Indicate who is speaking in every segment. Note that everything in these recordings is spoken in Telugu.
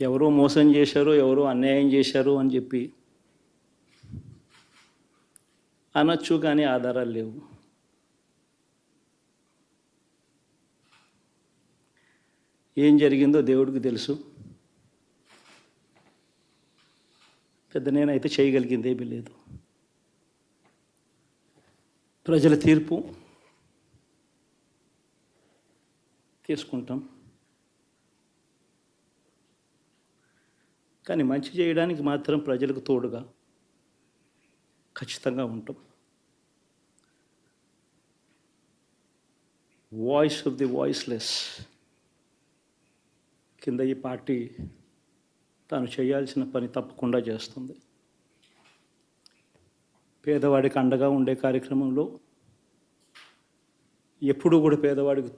Speaker 1: ఎవరో మోసం చేశారు ఎవరో అన్యాయం చేశారు అని చెప్పి అనొచ్చు కానీ ఆధారాలు లేవు. ఏం జరిగిందో దేవుడికి తెలుసు. పెద్ద నేనైతే చేయగలిగింది ఏమీ లేదు. ప్రజల తీర్పు తీసుకుంటాం. కానీ మంచి చేయడానికి మాత్రం ప్రజలకు తోడుగా ఖచ్చితంగా ఉంటాం. వాయిస్ ఆఫ్ ది వాయిస్లెస్ కింద ఈ పార్టీ తాను చేయాల్సిన పని తప్పకుండా చేస్తుంది. పేదవాడికి అండగా ఉండే కార్యక్రమంలో ఎప్పుడూ కూడా పేదవాడికి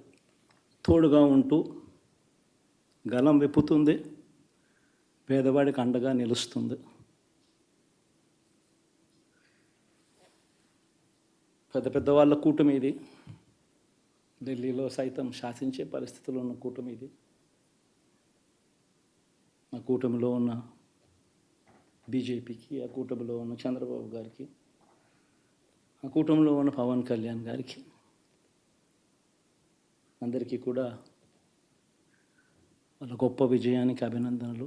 Speaker 1: తోడుగా ఉంటూ గలం విప్పుతుంది. పేదవాడికి అండగా నిలుస్తుంది. పెద్ద పెద్ద వాళ్ళ కూటమి ఇది ఢిల్లీలో సైతం శాసించే పరిస్థితుల్లో ఉన్న కూటమి ఇది ఆ కూటమిలో ఉన్న బీజేపీకి ఆ కూటమిలో ఉన్న చంద్రబాబు గారికి ఆ కూటమిలో ఉన్న పవన్ కళ్యాణ్ గారికి అందరికీ కూడా వాళ్ళ గొప్ప విజయానికి అభినందనలు.